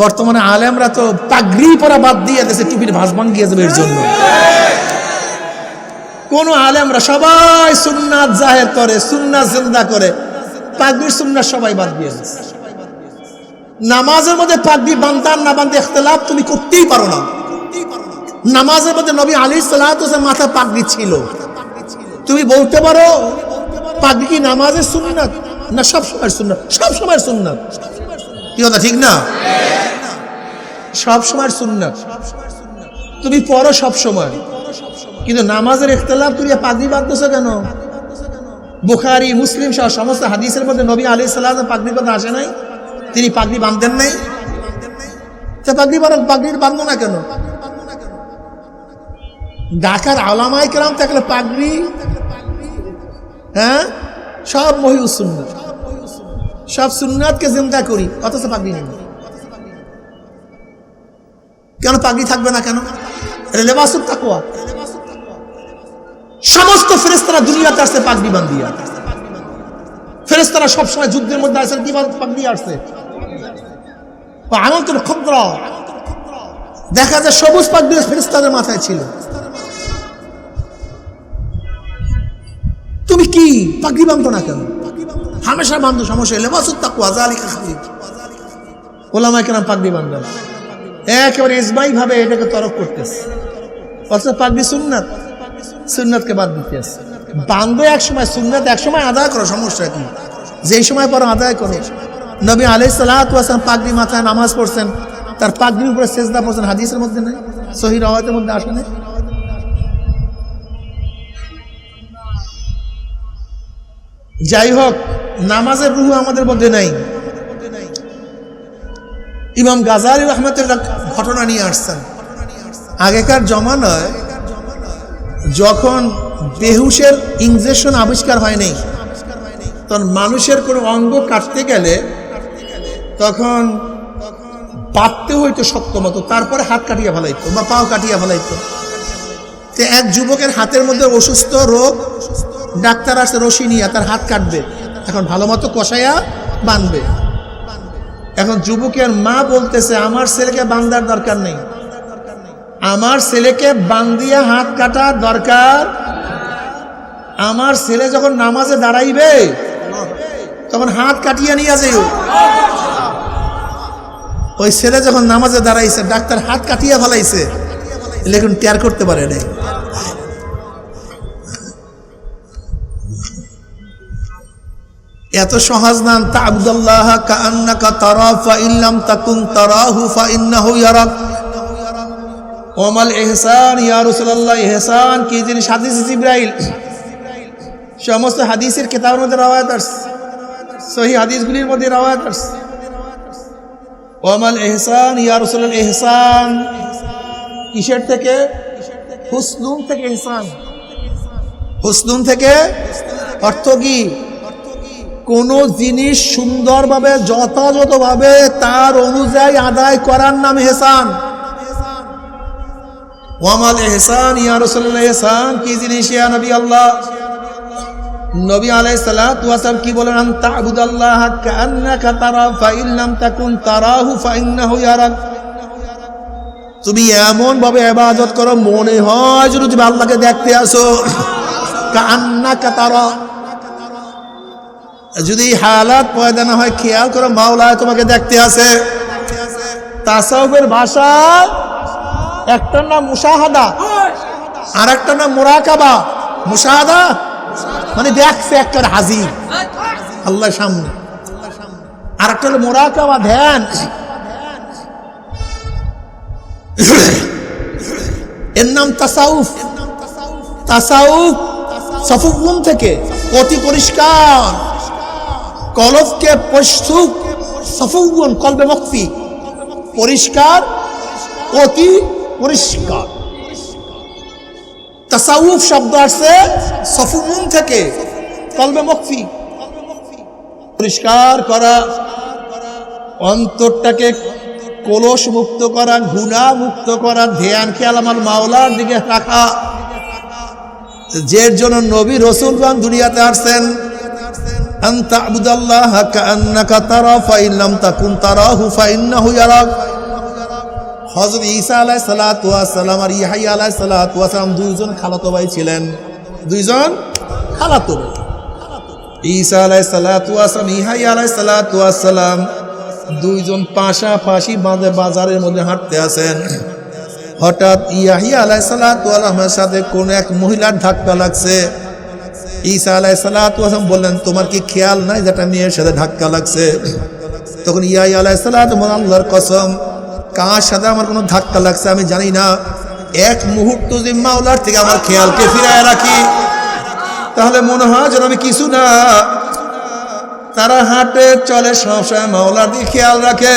বর্তমানে আলেমরা তো পাগড়ি পরা বাদ দিয়ে দেশে টুপির ভাস ভাঙ্গিয়ে যাবে এর জন্য। কোন আলেমরা সবাই সুন্নাত জাহের করে, সুন্নাত জিন্দা করে, পাগড়ির সুন্নাত সবাই বাদ দিয়ে। নামাজের মধ্যে পাগড়ি বান্ধার না বান্ধে ইখতলাফ তুমি করতেই পারো না। নামাজের মধ্যে নবী আলী সালাত মাথা পাগড়ি ছিল। তুমি বলতে পারো, পাগড়ি কি নামাজের সুন্নাত না সব সময় সুন্নাত? সব সময় সুন্নাত। কি কথা, ঠিক না? সব সময় সুন্নাত। তুমি পড়ো সবসময় কিন্তু নামাজের ইখতলাফ তুমি পাগড়ি বাঁধতেছো কেন? বুখারি, মুসলিম সহ সমস্ত হাদিসের মধ্যে নবী আলী সাল্লাহ পাগড়ির কথা আসে নাই? তিনি পাগড়ি বাঁধতেন নাই? তা পাগড়ি বাঁধ পাগড়ি বাঁধবো না কেন? ঢাকার আলামাই কেরাম থাকলে পাগড়ি হ্যাঁ? সব মহিউ সুন্নাত। সব সুন্নাতকে জিন্দা করি, অথচ পাগড়ি নেই। কেন পাগড়ি থাকবে না কেন? লেবাসুর তাকুয়া সমস্ত ফেরেস্তারা দুনিয়াতে আসছে পাগড়ি বান্ধিয়া ফেরেস্তারা সবসময় যুদ্ধের মধ্যে আসছে, কি পাগড়ি আসছে? আনন্দ ক্ষুদ্র দেখা যায় সবুজ পাগড়ি ফেরেস্তাদের মাথায় ছিল। তুমি কি? পাগড়ি বাঁধো না কেন? হামেশা বান্ধব সমস্যা লেবাসুর তাকুয়া জালিকা খালিদ ওলামায় কেন পাগড়ি বান্ধব একেবারে ইসবাই ভাবে এটাকে তরক করতেছে। অথচ পাগড়ি সুন্নাত। সুন্নাতকে বাদ দিতে আছে। বান্ধব এক সময়, সুন্নাত এক সময় আদায় করো, সমস্যা কি? যেই সময় পর আদায় করো। নবী আলাই সালাম পাগড়ি মাথায় নামাজ পড়ছেন। তার পাগড়ির উপরে সেজদা পড়ছেন, হাদিসের মধ্যে নেই? সহি রওয়াতের মধ্যে আসে নাই? যাই হোক নামাজের রুহু আমাদের মধ্যে নাই। ইমাম গাজারি রহমতের ঘটনা নিয়ে আসছেন। আগেকার জমানায় যখন বেহুশের ইঞ্জেকশন আবিষ্কার হয় নাই, তখন মানুষের কোনো অঙ্গ কাটতে গেলে তখন পাততে হইতো শক্ত মতো, তারপরে হাত কাটিয়ে ফেলাইতো বা পাও কাটিয়ে ফেলাইতো। তো এক যুবকের হাতের মধ্যে অসুস্থ রোগ, ডাক্তার আসছে রশি নিয়ে, তার হাত কাটবে। এখন ভালো মতো কষাইয়া বানবে। এখন যুবকের মা বলতেছে, আমার ছেলেকে বান্দার দরকার নেই। আমার ছেলেকে বান্দিয়া হাত কাটার দরকার। আমার ছেলে যখন নামাজে দাঁড়াইবে, তখন হাত কাটিয়ে নিয়ে যাইও। ওই ছেলে যখন নামাজে দাঁড়াইছে, ডাক্তার হাত কাটিয়ে ফেলাইছে। লেখুন টেয়ার করতে পারে নাই। এত সহজ নাম, তাবদুল্লাহ কান্নাকা তারা ফা ইল্লাম তাকুন তারাহু ফা ইন্নাহু ইয়ারাক। ওমাল ইহসান, ইয়া রাসূলুল্লাহ, ইহসান কি জিনিস? হাদিস জিব্রাইল। সমস্ত হাদিসের কিতাবের মধ্যে রাওয়ায়াত আছে সহি হাদিসগুলির মধ্যে রাওয়ায়াত আছে ওমাল ইহসান, ইয়া রাসূলুল্লাহ, ইহসান। কিসের থেকে? হুসনুন থেকে ইহসান। হুসনুন থেকে অর্থ কি? কোন জিনিস সুন্দরভাবে, যথাযথভাবে তার অনুযায়ী আদায় করার নাম হেসান ওয়ামাল এহসান, ইয়া রাসূলুল্লাহ, এহসান, কি জিনিস ইয়া নবী আল্লাহ? নবী ওয়াসালাম কি বলেন? কাআন্নাকা তারা তাকুন তারাহু ইয়ারাক। তুমি এমন ভাবে ইবাদত করো, মনে হয় যেন তুমি আল্লাহকে দেখতে আসো। কাআন্নাকা তারা। যদি হালাত পয়দা না হয়, খেয়াল করো মাওলা তোমাকে দেখতে আছে। তাসাউফের ভাষা একটার নাম মুশাহাদা আর একটার নাম মুরাকাবা। মুশাহাদা মানে দেখছে একটা হাজির আল্লাহ সামনে। আর একটা হলো মোরাকাবা ধ্যান এর নাম তাসাউফ। তাসাউফ সফুগুম থেকে অতি পরিষ্কার। কলবকে প্রস্তুত সফুগুন কলবে মক্তি। পরিষ্কার, অতি পরিষ্কার। তাসাউফ শব্দ আসছে সফুগুন থেকে, কলবে মক্তি। পরিষ্কার করা, অন্তরটাকে কলস মুক্ত করা গুণা মুক্ত করা, ধ্যান, খেয়াল আমার মাওলার দিকে রাখা। যের জন্য নবী রসুলগঞ্জ দুনিয়াতে আসছেন আন তা'বুদাল্লাহ কাআন্নাকা তারা ফাইন লাম তাকুন তারাহু ফাইন্নাহু ইয়ারাক। হযরত ঈসা আলাইহিস সালাতু ওয়াস আর ইয়াহইয়া আলাইহিস সালাতু সালাম দুইজন খালাতো ভাই ছিলেন। দুইজন খালাতো ভাই। ঈসা আলাইহিস সালাতু ওয়াস সালাম ইয়াহইয়া আলাইহিস সালাম দুইজন পাশাপাশি বাঁধে বাজারের মধ্যে হাঁটতে আছেন হঠাৎ ইয়াহিয়া আলাই সালামের সাথে কোন এক মহিলার ধাক্কা লাগছে। ঈসা আলাই সালাম বললেন, তোমার কি খেয়াল নাই যেটা মেয়ের সাথে ধাক্কা লাগছে? তখন ইয়াহি আলাই সালাম আল্লাহর কসম, কার সাথে আমার কোনো ধাক্কা লাগছে আমি জানি না। এক মুহূর্ত যে মাওলার থেকে আমার খেয়ালকে ফিরায় রাখি, তাহলে মনে হয় যেন আমি কিছু না। তারা হাঁটে, চলে সবসময় মাওলার দিকে খেয়াল রাখে।